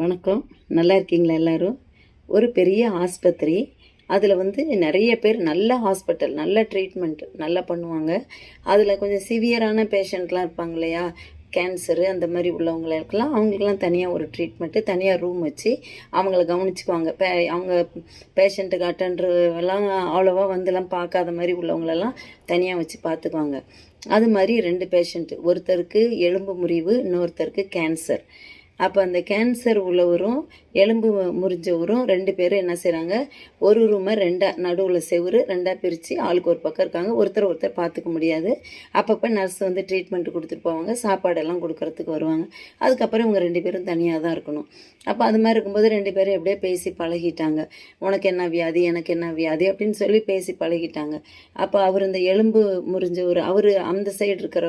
வணக்கம். நல்லா இருக்கீங்களா எல்லாரும்? ஒரு பெரிய ஆஸ்பத்திரி. அதில் வந்து நிறைய பேர் நல்ல ஹாஸ்பிட்டல் நல்ல ட்ரீட்மெண்ட் நல்லா பண்ணுவாங்க. அதில் கொஞ்சம் சிவியரான பேஷண்ட்லாம் இருப்பாங்க இல்லையா? கேன்சரு அந்த மாதிரி உள்ளவங்களுக்கெல்லாம் அவங்களுக்கெல்லாம் தனியாக ஒரு ட்ரீட்மெண்ட்டு தனியாக ரூம் வச்சு அவங்கள கவனிச்சுக்குவாங்க. பே அவங்க பேஷண்ட்டுக்கு அட்டன்ட்ரு அவ்வளோவா வந்துலாம் பார்க்காத மாதிரி உள்ளவங்களெல்லாம் தனியாக வச்சு பார்த்துக்குவாங்க. அது மாதிரி ரெண்டு பேஷண்ட்டு ஒருத்தருக்கு எலும்பு முறிவு இன்னொருத்தருக்கு கேன்சர் அப்போ அந்த கேன்சர் உள்ளவரும் எலும்பு முறிஞ்சவரும் ரெண்டு பேரும் என்ன செய்கிறாங்க ஒரு ரூமை ரெண்டாக நடுவில் செவுரு ரெண்டாக பிரித்து ஆளுக்கு ஒரு பக்கம் இருக்காங்க. ஒருத்தர் ஒருத்தர் பார்த்துக்க முடியாது. அப்பப்போ நர்ஸ் வந்து ட்ரீட்மெண்ட் கொடுத்துட்டு போவாங்க. சாப்பாடெல்லாம் கொடுக்கறதுக்கு வருவாங்க. அதுக்கப்புறம் இவங்க ரெண்டு பேரும் தனியாக தான் இருக்கணும். அப்போ அது மாதிரி இருக்கும்போது ரெண்டு பேரும் எப்படியே பேசி பழகிட்டாங்க. உனக்கு என்ன வியாதி? எனக்கு என்ன வியாதி? அப்படின்னு சொல்லி பேசி பழகிட்டாங்க. அப்போ அவர் இந்த எலும்பு முறிஞ்சவர் அவர் அந்த சைடு இருக்கிற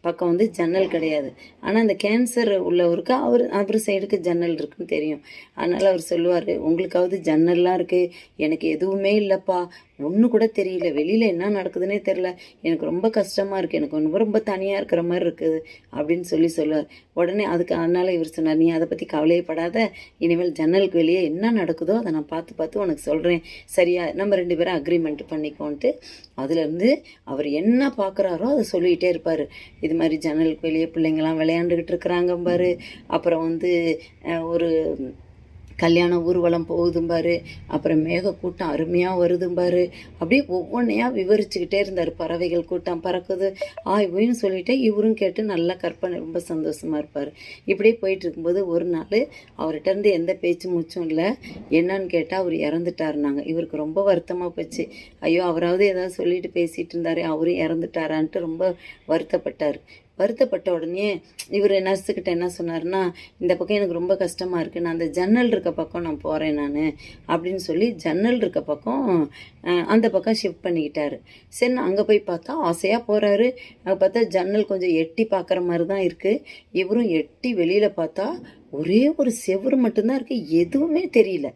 பக்கம் வந்து ஜன்னல் கிடையாது. ஆனால் அந்த கேன்சர் உள்ளவருக்கு அவர் அவர் சைடுக்கு ஜன்னல் இருக்குன்னு தெரியும். அதனால் அவர் சொல்லுவார் உங்களுக்காவது ஜன்னல்லாம் இருக்குது எனக்கு எதுவுமே இல்லைப்பா. ஒன்று கூட தெரியல. வெளியில் என்ன நடக்குதுன்னே தெரில எனக்கு ரொம்ப கஷ்டமாக இருக்குது எனக்கு ரொம்ப ரொம்ப தனியாக இருக்கிற மாதிரி இருக்குது அப்படின்னு சொல்லி சொல்லுவார். உடனே அதுக்கு அதனால் இவர் சொன்னார் நீ அதை பற்றி கவலையப்படாத இனிமேல் ஜன்னலுக்கு வெளியே என்ன நடக்குதோ அதை நான் பார்த்து பார்த்து உனக்கு சொல்கிறேன் சரியா? நம்ம ரெண்டு பேரும் அக்ரிமெண்ட் பண்ணிக்கோன்ட்டு அதுலேருந்து அவர் என்ன பார்க்குறாரோ அதை சொல்லிகிட்டே இருப்பார். இது மாதிரி ஜன்னலுக்கு வெளியே பிள்ளைங்களாம் விளையாண்டுக்கிட்டு இருக்கிறாங்க பாரு. அப்புறம் வந்து ஒரு கல்யாண ஊர்வலம் போகுதும்பாரு அப்புறம் மேக கூட்டம் அருமையாக வருதும்பாரு அப்படியே ஒவ்வொன்றையாக விவரிச்சுக்கிட்டே இருந்தார் பறவைகள் கூட்டம். பறக்குது. ஆ இவன்னு சொல்லிட்டு இவரும் கேட்டு நல்லா கற்பனை ரொம்ப சந்தோஷமாக இருப்பார். இப்படியே போயிட்டு இருக்கும்போது ஒரு நாள் அவர்கிட்ட இருந்து எந்த பேச்சு மூச்சும் இல்லை. என்னன்னு கேட்டால் அவர் இறந்துட்டாருனாங்க இவருக்கு ரொம்ப வருத்தமாக போச்சு. ஐயோ அவராவது ஏதாவது சொல்லிட்டு பேசிகிட்டு இருந்தாரு அவரும் இறந்துட்டாரான்ட்டு ரொம்ப வருத்தப்பட்டார். வருத்தப்பட்ட உடனே இவர் நர்ஸுக்கிட்ட என்ன சொன்னார்னா இந்த பக்கம் எனக்கு ரொம்ப கஷ்டமாக இருக்குது நான் அந்த ஜன்னல் இருக்க பக்கம் நான் போகிறேன் நான். அப்படின்னு சொல்லி ஜன்னல் இருக்க பக்கம் அந்த பக்கம் ஷிஃப்ட் பண்ணிக்கிட்டாரு. சரி நான் அங்கே போய் பார்த்தா ஆசையாக போகிறாரு அங்கே பார்த்தா ஜன்னல் கொஞ்சம் எட்டி பார்க்குற மாதிரி தான் இருக்குது இவரும் எட்டி வெளியில் பார்த்தா ஒரே ஒரு செவுரு மட்டும்தான் இருக்குது எதுவுமே தெரியல.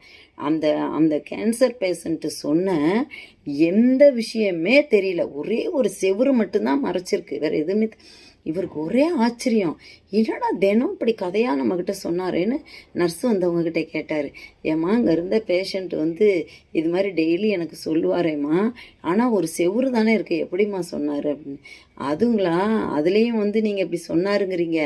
அந்த அந்த கேன்சர் பேஷண்ட்டு சொன்ன எந்த விஷயமே தெரியல. ஒரே ஒரு செவுரு மட்டும்தான் மறைச்சிருக்கு. வேறு எதுவுமே இவருக்கு ஒரே ஆச்சரியம். என்னடா தினம் இப்படி கதையாக நம்மக்கிட்ட சொன்னாரேன்னு நர்ஸு வந்தவங்க கிட்ட கேட்டார். ஏம்மா அங்கே இருந்த பேஷண்ட் வந்து இது மாதிரி டெய்லி எனக்கு சொல்லுவாரேம்மா. ஆனால் ஒரு செவுரு தானே இருக்குது எப்படிம்மா சொன்னார் அப்படின்னு. அதுங்களா அதுலேயும் வந்து நீங்கள் இப்படி சொன்னாருங்கிறீங்க.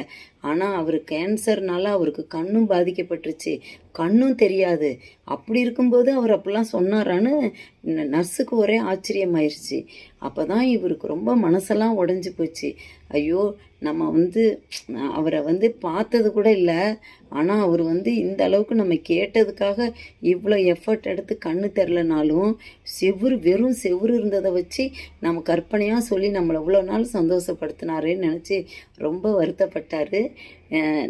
ஆனால் அவர் கேன்சர்னால அவருக்கு கண்ணும் பாதிக்கப்பட்டுருச்சு. கண்ணும் தெரியாது. அப்படி இருக்கும்போது அவர் அப்படிலாம் சொன்னாரான்னு நர்ஸுக்கு ஒரே ஆச்சரியமாயிருச்சு. அப்போ தான் இவருக்கு ரொம்ப மனசெல்லாம் உடஞ்சி போச்சு. ஐயோ நம்ம வந்து அவரை வந்து பார்த்தது கூட இல்லை. ஆனால் அவர் வந்து இந்த அளவுக்கு நம்ம கேட்டதுக்காக இவ்வளோ எஃபர்ட் எடுத்து கண்ணு தெரிலனாலும் செவுரு வெறும் செவுரு இருந்ததை வச்சு நம்ம கற்பனையாக சொல்லி நம்மளை இவ்வளோ நாள் சந்தோஷப்படுத்தினாருன்னு நினச்சி ரொம்ப வருத்தப்பட்டார்.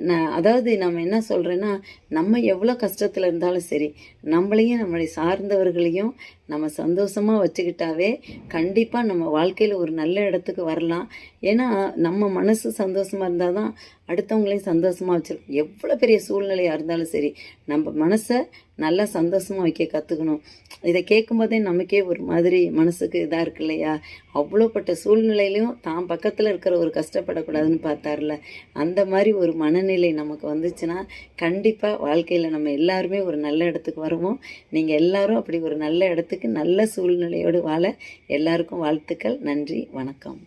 நான் அதாவது நம்ம என்ன சொல்கிறேன்னா நம்ம எவ்வளோ கஷ்டத்தில் இருந்தாலும் சரி நம்மளையும் நம்மளை சார்ந்தவர்களையும் நம்ம சந்தோஷமாக வச்சுக்கிட்டாவே கண்டிப்பாக நம்ம வாழ்க்கையில் ஒரு நல்ல இடத்துக்கு வரலாம். ஏன்னா நம்ம மனசு மனசு சந்தோஷமாக இருந்தால் தான் அடுத்தவங்களையும் சந்தோஷமாக வச்சிருக்கோம் எவ்வளோ பெரிய சூழ்நிலையாக இருந்தாலும் சரி நம்ம மனசை நல்லா சந்தோஷமாக வைக்க கற்றுக்கணும் இதை கேட்கும்போதே நமக்கே ஒரு மாதிரி மனசுக்கு இதாக இருக்கு இல்லையா? அவ்வளோப்பட்ட சூழ்நிலையிலையும் தான் பக்கத்தில் இருக்கிற ஒரு கஷ்டப்படக்கூடாதுன்னு பார்த்தார்ல. அந்த மாதிரி ஒரு மனநிலை நமக்கு வந்துச்சுன்னா கண்டிப்பாக வாழ்க்கையில் நம்ம எல்லாருமே ஒரு நல்ல இடத்துக்கு வருவோம். நீங்கள் எல்லாரும் அப்படி ஒரு நல்ல இடத்துக்கு நல்ல சூழ்நிலையோடு வாழ எல்லாருக்கும் வாழ்த்துக்கள். நன்றி. வணக்கம்.